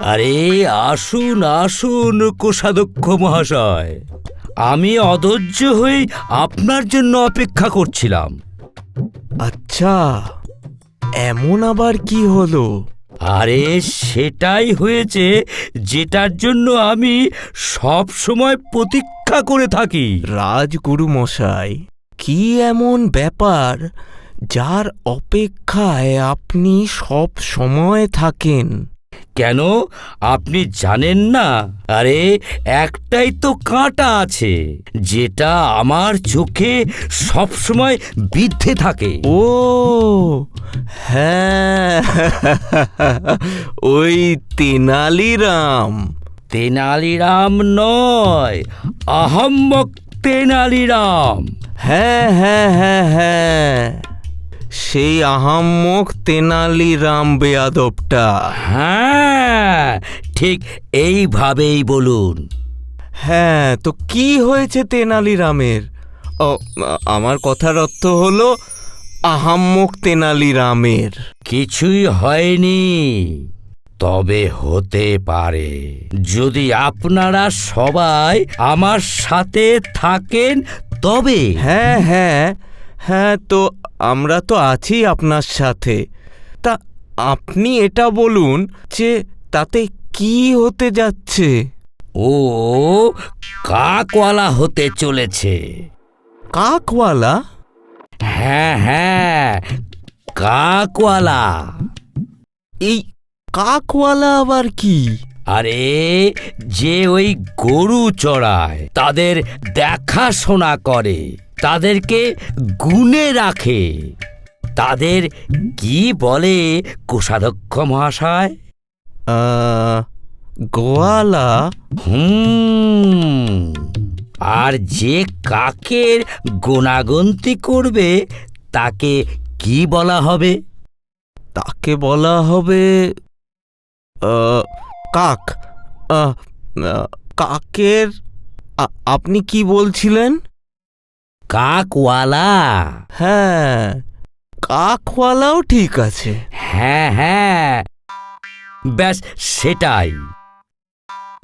আরে আসুন আসুন, কোষাধ্যক্ষ মহাশয়। আমি অধৈর্য হয়ে আপনার জন্য অপেক্ষা করছিলাম। আচ্ছা এমন আবার কি হলো? আরে সেটাই হয়েছে যেটার জন্য আমি সব সময় প্রতীক্ষা করে থাকি। রাজগুরু মশাই, কি এমন ব্যাপার যার অপেক্ষায় আপনি সব সময় থাকেন? কেন? আপনি জানেন না? আরে একটাই তো কাঁটা আছে যেটা আমার চোখে সবসময় বিদ্ধে থাকে। ও হ্যাঁ ওই তেনালিরাম। তেনালিরাম নয় আহম্মক তেনালিরাম। হ্যাঁ হ্যাঁ হ্যাঁ হ্যাঁ। সেই আহাম্মক তেনালিরাম বেয়াদবটা। হ্যাঁ ঠিক এইভাবেই বলুন। হ্যাঁ তো কি হয়েছে তেনালিরামের ও আমার কথার অর্থ হলো আহাম্মক তেনালিরামের কিছুই হয়নি তবে হতে পারে। যদি আপনারা সবাই আমার সাথে থাকেন তবে হ্যাঁ হ্যাঁ হ্যাঁ তো আমরা তো আছি আপনার সাথে। তা আপনি এটা বলুন যে তাতে কি হতে যাচ্ছে? ও কাকওয়ালা হতে চলেছে। কাকওয়ালা? হ্যাঁ হ্যাঁ কাকওয়ালা। এই কাকওয়ালা আবার কি? আরে যে ওই গরু চড়ায় তাদের দেখাশোনা করে। তাদেরকে গুনে রাখে। তাদের কি বলে কোষাধ্যক্ষ মহাশয়? গোয়ালা? হুম আর যে কাকের গোনাগন্তি করবে তাকে কি বলা হবে? তাকে বলা হবে কাক। কাকের আপনি কি বলছিলেন? কাকওয়ালা। হ্যাঁ কাকওয়ালাও ঠিক আছে। হ্যাঁ হ্যাঁ। ব্যাস সেটাই।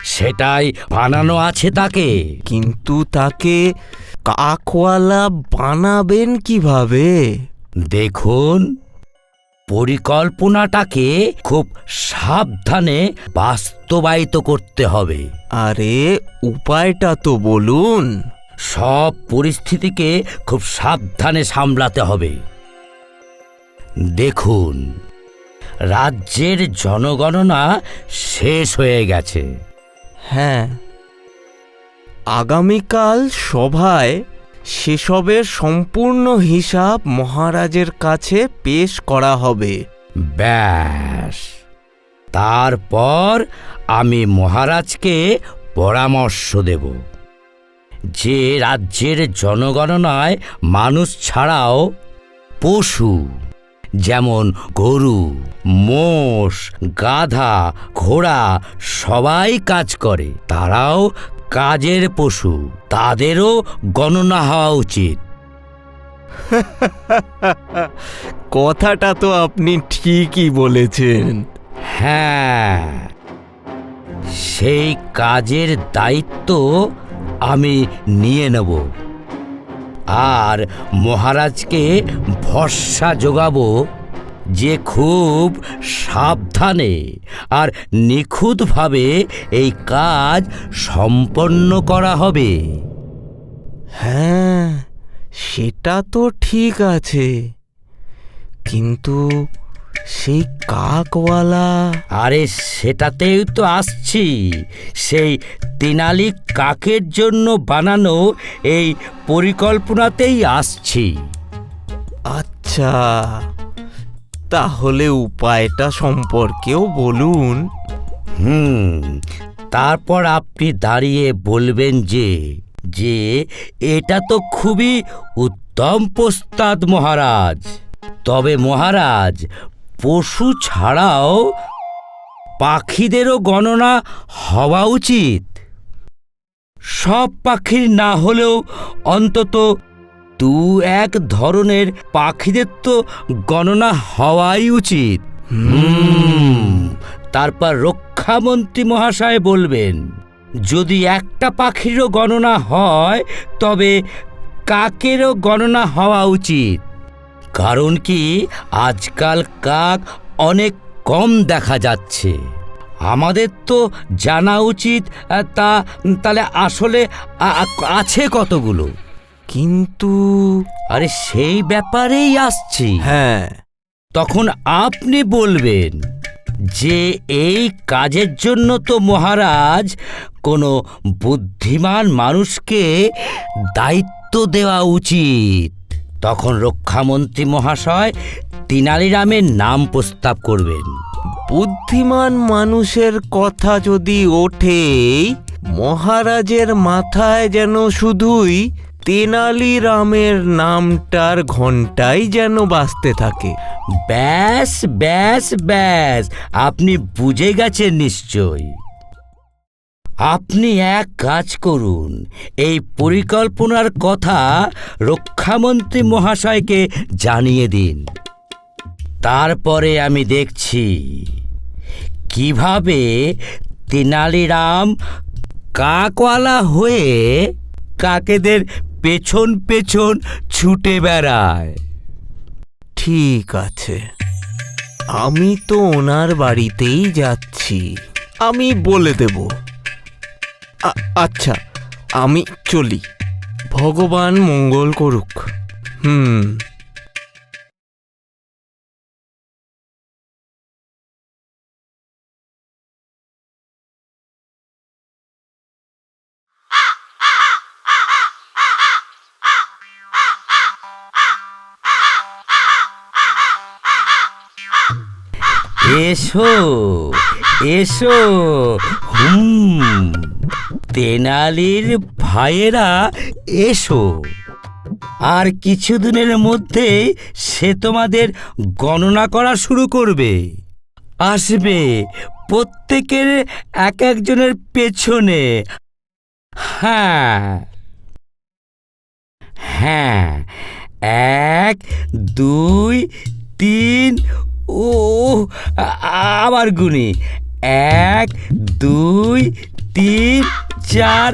সেটাই বানানো আছে তাকে। কিন্তু তাকে কাকওয়ালা বানাবেন কীভাবে? দেখুন পরিকল্পনাটাকে খুব সাবধানে বাস্তবায়িত করতে হবে। আরে উপায়টা তো বলুন। সব পরিস্থিতিকে খুব সাবধানে সামলাতে হবে। দেখুন রাজ্যের জনগণনা শেষ হয়ে গেছে। হ্যাঁ আগামীকাল সভায় সেসবের সম্পূর্ণ হিসাব মহারাজের কাছে পেশ করা হবে। ব্যাস তারপর আমি মহারাজকে পরামর্শ দেব। যে রাজ্যের জনগণনায় মানুষ ছাড়াও পশু যেমন গরু মোষ গাধা ঘোড়া সবাই কাজ করে। তারাও কাজের পশু। তাদেরও গণনা হওয়া উচিত। কথাটা তো আপনি ঠিকই বলেছেন। হ্যাঁ। সেই কাজের দায়িত্ব আমি নিয়ে নেব। আর মহারাজকে ভরসা যোগাবো যে খুব সাবধানে আর নিখুঁতভাবে এই কাজ সম্পন্ন করা হবে। হ্যাঁ সেটা তো ঠিক আছে। কিন্তু সেই কাকওয়ালা। আরে সেটাতেই তো আসছি। সেই তেনালি কাকের জন্য বানানো এই পরিকল্পনাতেই আসছি। আচ্ছা তাহলে উপায়টা সম্পর্কেও বলুন। হুম তারপর আপনি দাঁড়িয়ে বলবেন যে যে এটা তো খুবই উত্তম প্রস্তাব মহারাজ। তবে মহারাজ পশু ছাড়াও পাখিদেরও গণনা হওয়া উচিত। সব পাখির না হলেও অন্তত দু এক ধরনের পাখিদের তো গণনা হওয়াই উচিত। তারপর রক্ষামন্ত্রী মহাশয় বলবেন, যদি একটা পাখিরও গণনা হয়, তবে কাকেরও গণনা হওয়া উচিত? কারণ কি আজকাল কাক অনেক কম দেখা যাচ্ছে। আমাদের তো জানা উচিত তা তাহলে আসলে আছে কতগুলো? কিন্তু আরে সেই ব্যাপারেই আসছি। হ্যাঁ। তখন আপনি বলবেন যে এই কাজের জন্য তো মহারাজ কোনো বুদ্ধিমান মানুষকে দায়িত্ব দেওয়া উচিত। তখন রক্ষামন্ত্রী মহাশয় তেনালিরামের নাম প্রস্তাব করবেন। বুদ্ধিমান মানুষের কথা যদি ওঠে মহারাজের মাথায় যেন শুধুই তেনালিরামের নামটার ঘন্টাই যেন বাজতে থাকে। ব্যাস ব্যাস ব্যাস আপনি বুঝে গেছেন নিশ্চয় আপনি এক কাজ করুন। এই পরিকল্পনার কথা রক্ষামন্ত্রী মহাশয়কে জানিয়ে দিন। তারপরে আমি দেখছি কীভাবে তেনালিরাম কাকওয়ালা হয়ে কাকেদের পেছন পেছন ছুটে বেড়ায়। ঠিক আছে। আমি তো ওনার বাড়িতেই যাচ্ছি। আমি বলে দেব। আচ্ছা আমি চলি। ভগবান মঙ্গল করুক। হুম। এসো এসো। হুম। তেনালির ভাইয়েরা এসো। আর কিছুদিনের মধ্যেই সে তোমাদের গণনা করা শুরু করবে। আসবে প্রত্যেকের এক একজনের পেছনে। হ্যাঁ। হ্যাঁ। এক, দুই, তিন, ও আবার গুনি। এক, দুই তিন চার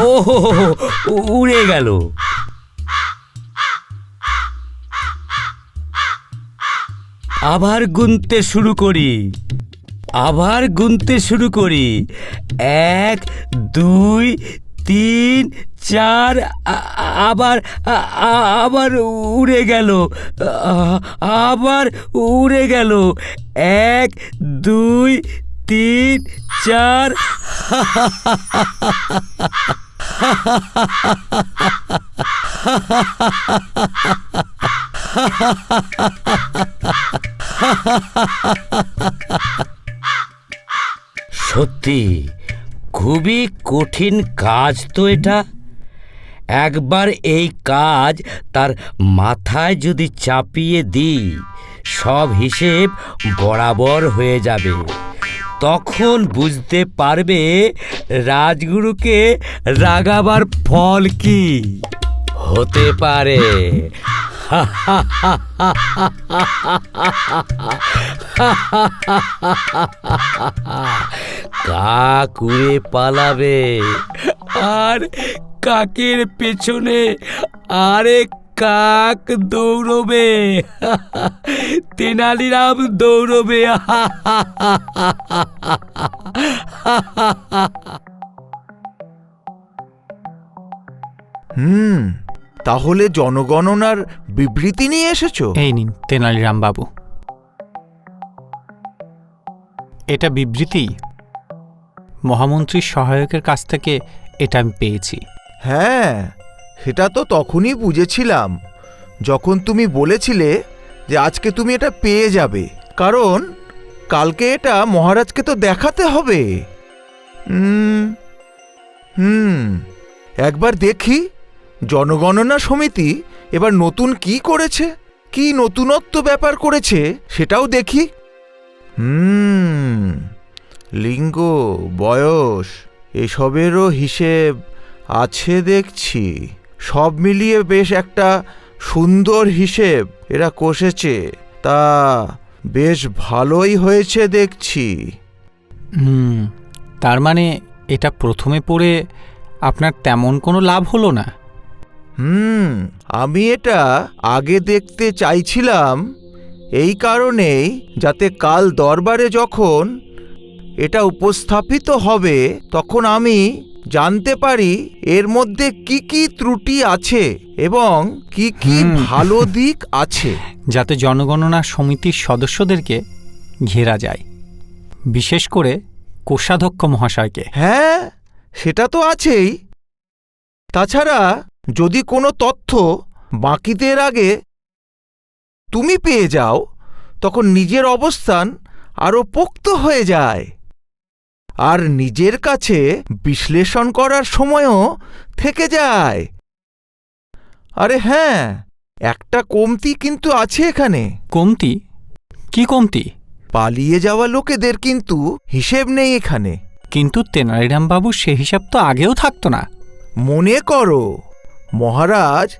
ও উড়ে গেল। আবার গুনতে শুরু করি। আবার গুনতে শুরু করি। এক, দুই, তিন, চার আবার আবার উড়ে গেল। আবার উড়ে গেল। এক, দুই, তিন চার সত্যি, খুবই কঠিন কাজ তো এটা। একবার এই কাজ তার মাথায় যদি চাপিয়ে দিই, সব হিসেব বরাবর হয়ে যাবে। তখন বুঝতে পারবে রাজগুরুকে রাগাবার ফল কি। হতে পারে। কাক উড়ে পালাবে। আর কাকের পেছনে আরেক কাক দৌড়বে? তেনালিরাম দৌড়বে। হুম তাহলে জনগণনার বিবৃতি নিয়ে এসেছ? এই নিন তেনালিরাম বাবু। এটা বিবৃতি? মহামন্ত্রীর সহায়কের কাছ থেকে এটা আমি পেয়েছি। হ্যাঁ সেটা তো তখনই বুঝেছিলাম, যখন তুমি বলেছিলে যে আজকে তুমি এটা পেয়ে যাবে। কারণ কালকে এটা মহারাজকে তো দেখাতে হবে। হুম, একবার দেখি জনগণনা সমিতি এবার নতুন কি করেছে, কি নতুনত্ব ব্যাপার করেছে সেটাও দেখি। হুম, লিঙ্গ, বয়স, এসবেরও হিসেব আছে দেখছি। সব মিলিয়ে বেশ একটা সুন্দর হিসেব এরা কষেছে। তা বেশ ভালোই হয়েছে দেখছি। হুম তার মানে এটা প্রথমে পড়ে আপনার তেমন কোনো লাভ হলো না? হুম আমি এটা আগে দেখতে চাইছিলাম। এই কারণেই যাতে কাল দরবারে যখন এটা উপস্থাপিত হবে তখন আমি জানতে পারি এর মধ্যে কি কি ত্রুটি আছে এবং কি কি ভালো দিক আছে। যাতে জনগণনা সমিতির সদস্যদেরকে ঘেরা যায়। বিশেষ করে কোষাধ্যক্ষ মহাশয়কে। হ্যাঁ সেটা তো আছেই। তাছাড়া যদি কোনো তথ্য বাকিদের আগে তুমি পেয়ে যাও তখন নিজের অবস্থান আরও পোক্ত হয়ে যায়। আর নিজের কাছে বিশ্লেষণ করার সময়ও থেকে যায়। আরে হ্যাঁ একটা কমতি কিন্তু আছে এখানে। কমতি? কি কমতি? পালিয়ে যাওয়া লোকেদের কিন্তু হিসেব নেই এখানে। কিন্তু তেনালিরামবাবু সে হিসাব তো আগেও থাকতো না। মনে করো মহারাজ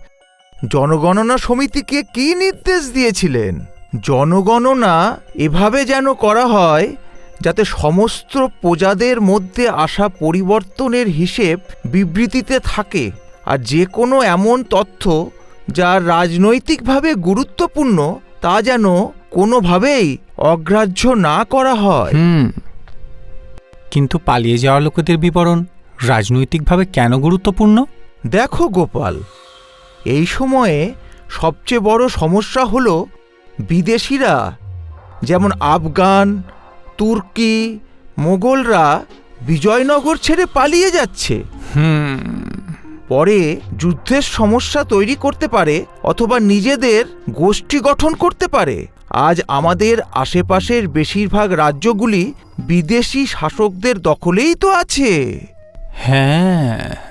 জনগণনা সমিতিকে কি নির্দেশ দিয়েছিলেন? জনগণনা এভাবে যেন করা হয় যাতে সমস্ত প্রজাদের মধ্যে আসা পরিবর্তনের হিসেব বিবৃতিতে থাকে আর যে কোনো এমন তথ্য যা রাজনৈতিকভাবে গুরুত্বপূর্ণ তা যেন কোনোভাবেই অগ্রাহ্য না করা হয়। কিন্তু পালিয়ে যাওয়া লোকেদের বিবরণ রাজনৈতিকভাবে কেন গুরুত্বপূর্ণ? দেখো গোপাল এই সময়ে সবচেয়ে বড় সমস্যা হলো বিদেশিরা যেমন আফগান তুর্কি মোগলরা বিজয়নগর ছেড়ে পালিয়ে যাচ্ছে। পরে যুদ্ধের সমস্যা তৈরি করতে পারে অথবা নিজেদের গোষ্ঠী গঠন করতে পারে। আজ আমাদের আশেপাশের বেশিরভাগ রাজ্যগুলি বিদেশি শাসকদের দখলেই তো আছে। হ্যাঁ।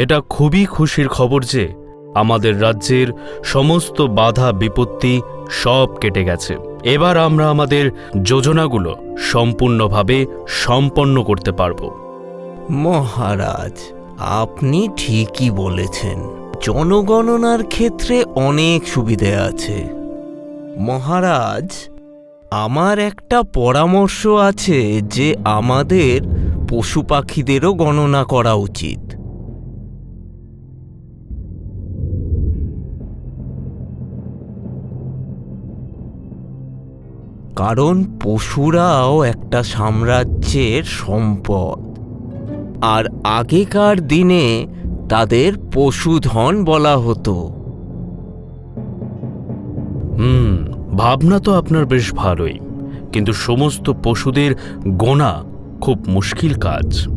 এটা খুবই খুশির খবর যে আমাদের রাজ্যের সমস্ত বাধা বিপত্তি সব কেটে গেছে। এবার আমরা আমাদের যোজনাগুলো সম্পূর্ণভাবে সম্পন্ন করতে পারব। মহারাজ, আপনি ঠিকই বলেছেন। জনগণনার ক্ষেত্রে অনেক সুবিধে আছে। মহারাজ, আমার একটা পরামর্শ আছে যে আমাদের পশু পাখিদেরও গণনা করা উচিত। কারণ পশুরাও একটা সাম্রাজ্যের সম্পদ। আর আগেকার দিনে তাদের পশুধন বলা হতো। হুম ভাবনা তো আপনার বেশ ভালোই। কিন্তু সমস্ত পশুদের গোনা খুব মুশকিল কাজ।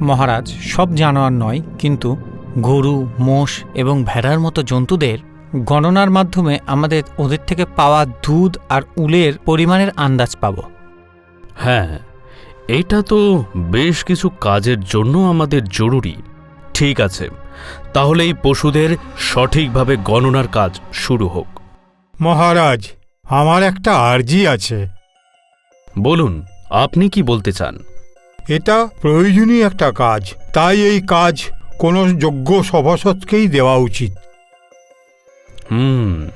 মহারাজ সব জানোয়ার নয় কিন্তু গরু মোষ এবং ভেড়ার মতো জন্তুদের গণনার মাধ্যমে আমাদের ওদের থেকে পাওয়া দুধ আর উলের পরিমাণের আন্দাজ পাব। হ্যাঁ এটা তো বেশ কিছু কাজের জন্য আমাদের জরুরি। ঠিক আছে তাহলে এই পশুদের সঠিকভাবে গণনার কাজ শুরু হোক। মহারাজ আমার একটা আর্জি আছে। বলুন আপনি কি বলতে চান? এটা প্রয়োজনীয় একটা কাজ তাই এই কাজ কোনো যোগ্য সভাসদকেই দেওয়া উচিত। হুম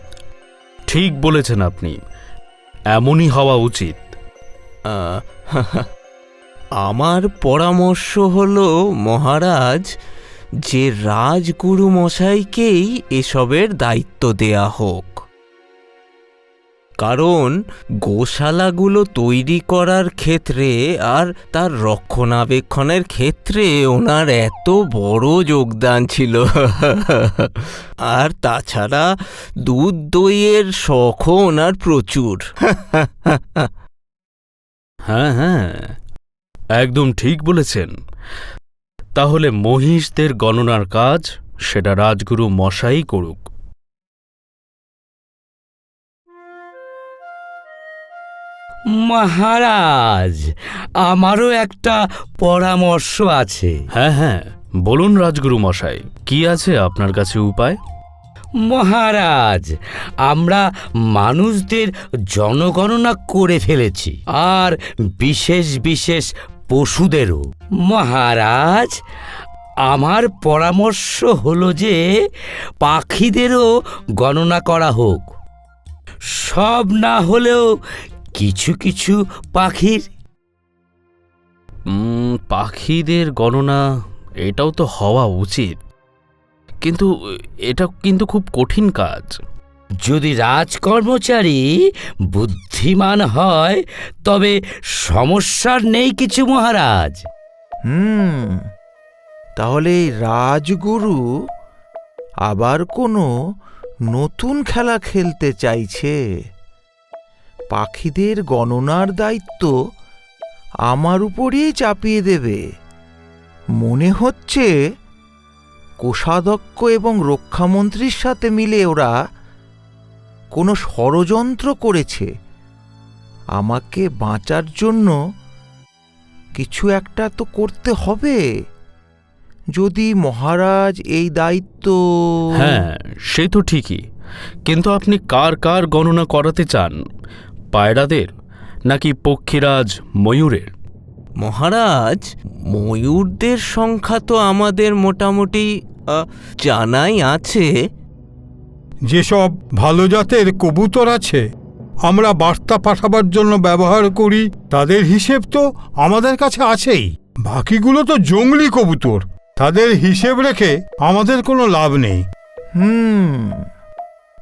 ঠিক বলেছেন আপনি। এমনই হওয়া উচিত। আমার পরামর্শ হলো মহারাজ যে রাজগুরু মশাইকেই এসবের দায়িত্ব দেয়া হোক। কারণ গোশালাগুলো তৈরি করার ক্ষেত্রে আর তার রক্ষণাবেক্ষণের ক্ষেত্রে ওনার এত বড় যোগদান ছিল। আর তাছাড়া দুধ দইয়ের শখও ওনার প্রচুর। হ্যাঁ হ্যাঁ একদম ঠিক বলেছেন। তাহলে মহিষদের গণনার কাজ সেটা রাজগুরু মশাই করুক। মহারাজ আমারও একটা পরামর্শ আছে। হ্যাঁ হ্যাঁ বলুন রাজগুরু মশাই কি আছে আপনার কাছে উপায়? মহারাজ আমরা মানুষদের জনগণনা করে ফেলেছি আর বিশেষ বিশেষ পশুদেরও। মহারাজ আমার পরামর্শ হলো যে পাখিদেরও গণনা করা হোক। সব না হলেও কিছু কিছু পাখির। পাখিদের গণনা এটাও তো হওয়া উচিত। কিন্তু এটা কিন্তু খুব কঠিন কাজ। যদি রাজকর্মচারী বুদ্ধিমান হয় তবে সমস্যার নেই কিছু মহারাজ। হুম তাহলে এই রাজগুরু আবার কোনো নতুন খেলা খেলতে চাইছে? পাখিদের গণনার দায়িত্ব আমার উপরই চাপিয়ে দেবে। মনে হচ্ছে কোষাধ্যক্ষ এবং রক্ষামন্ত্রীর সাথে মিলে ওরা কোনো ষড়যন্ত্র করেছে। আমাকে বাঁচার জন্য কিছু একটা তো করতে হবে। যদি মহারাজ এই দায়িত্ব হ্যাঁ সে তো ঠিকই। কিন্তু আপনি কার কার গণনা করাতে চান? পায়রাদের নাকি পক্ষীরাজ ময়ূরের? মহারাজ ময়ূরদের সংখ্যা তো আমাদের মোটামুটি জানাই আছে। যেসব ভালো জাতের কবুতর আছে আমরা বার্তা পাঠাবার জন্য ব্যবহার করি তাদের হিসেব তো আমাদের কাছে আছেই। বাকিগুলো তো জঙ্গলি কবুতর তাদের হিসেব রেখে আমাদের কোনো লাভ নেই। হুম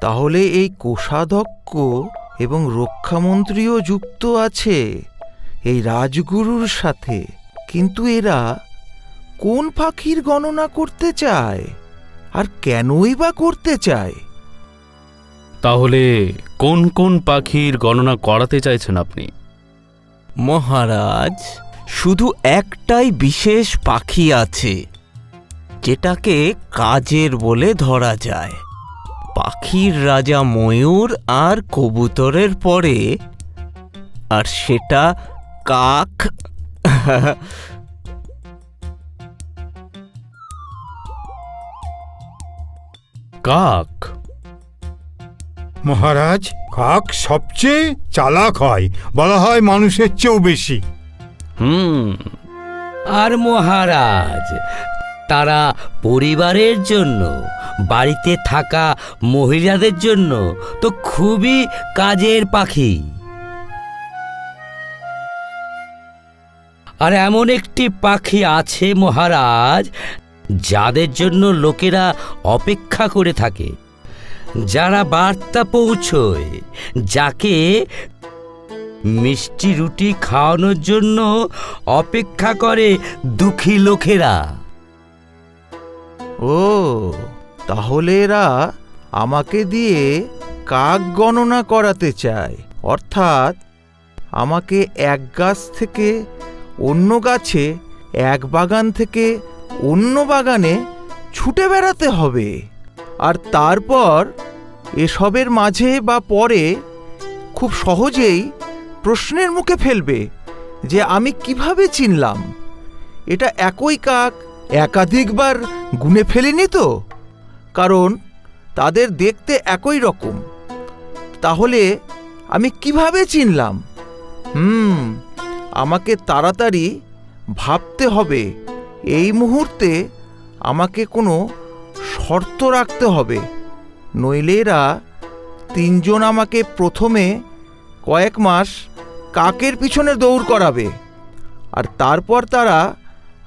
তাহলে এই কোষাধ্যক্ষ এবং রক্ষামন্ত্রীও যুক্ত আছে এই রাজগুরুর সাথে। কিন্তু এরা কোন পাখির গণনা করতে চায়? আর কেনই বা করতে চায়? তাহলে কোন কোন পাখির গণনা করাতে চাইছেন আপনি? মহারাজ শুধু একটাই বিশেষ পাখি আছে যেটাকে কাজের বলে ধরা যায়। পাখির রাজা ময়ূর আর কবুতরের পরে আর সেটা কাক। কাক? মহারাজ কাক সবচেয়ে চালাক হয় বলা হয় মানুষের চেয়েও বেশি। হুম। আর মহারাজ তারা পরিবারের জন্য, বাড়িতে থাকা মহিলাদের জন্য তো খুবই কাজের পাখি। আর এমন একটি পাখি আছে মহারাজ, যাদের জন্য লোকেরা অপেক্ষা করে থাকে। যারা বার্তা পৌঁছয়, যাকে মিষ্টি রুটি খাওয়ানোর জন্য অপেক্ষা করে দুঃখী লোকেরা। ও, তাহলে এরা আমাকে দিয়ে কাক গণনা করাতে চায়। অর্থাৎ আমাকে এক গাছ থেকে অন্য গাছে, এক বাগান থেকে অন্য বাগানে ছুটে বেড়াতে হবে। আর তারপর এসবের মাঝে বা পরে খুব সহজেই প্রশ্নের মুখে ফেলবে যে আমি কীভাবে চিনলাম? এটা একই কাক একাধিকবার গুনে ফেলিনি তো? কারণ তাদের দেখতে একই রকম। তাহলে আমি কীভাবে চিনলাম? হুম, আমাকে তাড়াতাড়ি ভাবতে হবে। এই মুহূর্তে আমাকে কোনো শর্ত রাখতে হবে। নইলে এরা তিনজন আমাকে প্রথমে কয়েক মাস কাকের পিছনে দৌড় করাবে। আর তারপর তারা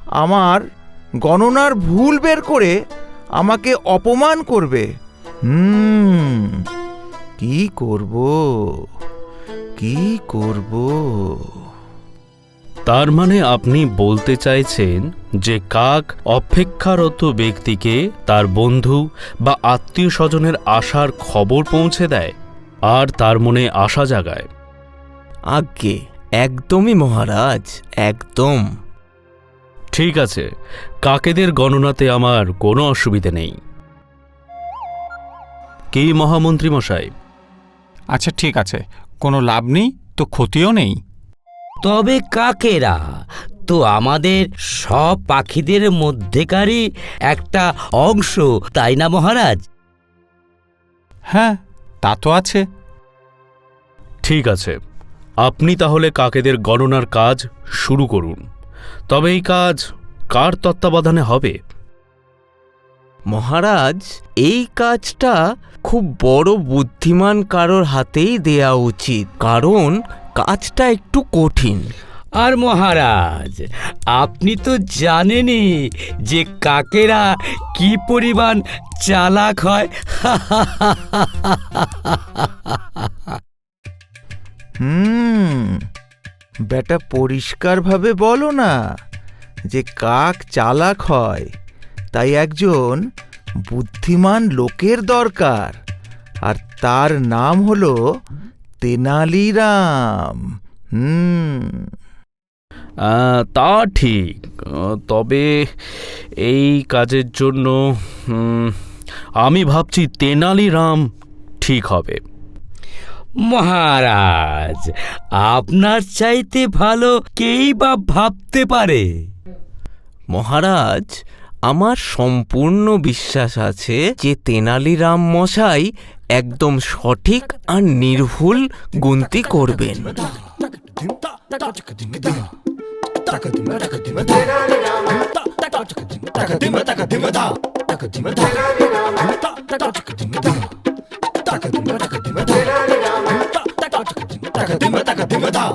আমার গণনার ভুল বের করে আমাকে অপমান করবে। হুম কি করব? কি করব? তার মানে আপনি বলতে চাইছেন যে কাক অপেক্ষারত ব্যক্তিকে তার বন্ধু বা আত্মীয় স্বজনের আসার খবর পৌঁছে দেয় আর তার মনে আশা জাগায়। আজ্ঞে একদমই মহারাজ একদম। ঠিক আছে কাকেদের গণনাতে আমার কোনো অসুবিধে নেই। কি মহামন্ত্রী মশাই? আচ্ছা ঠিক আছে। কোনো লাভ নেই তো ক্ষতিও নেই। তবে কাকেরা? তো আমাদের সব পাখিদের মধ্যেকারই একটা অংশ তাই না মহারাজ? হ্যাঁ তা তো আছে। ঠিক আছে আপনি তাহলে কাকেদের গণনার কাজ শুরু করুন। তবে এই কাজ কার তত্ত্বাবধানে হবে? মহারাজ এই কাজটা খুব বড় বুদ্ধিমান কারোর হাতেই দেয়া উচিত কারণ কাজটা একটু কঠিন। আর মহারাজ আপনি তো জানেনই যে কাকেরা কি পরিমাণ চালাক হয়। হুম বেটা পরিষ্কারভাবে বলো না যে কাক চালাক হয়। তাই একজন বুদ্ধিমান লোকের দরকার। আর তার নাম হলো তেনালিরাম। হুম। তা ঠিক। তবে এই কাজের জন্য আমি ভাবছি তেনালি রাম ঠিক হবে। মহারাজ আপনার চাইতে ভালো কেই বা ভাবতে পারে? মহারাজ আমার সম্পূর্ণ বিশ্বাস আছে যে তেনালিরাম মশাই একদম সঠিক আর নির্ভুল গুনতি করবেন। Taka taka taka taka taka. ta.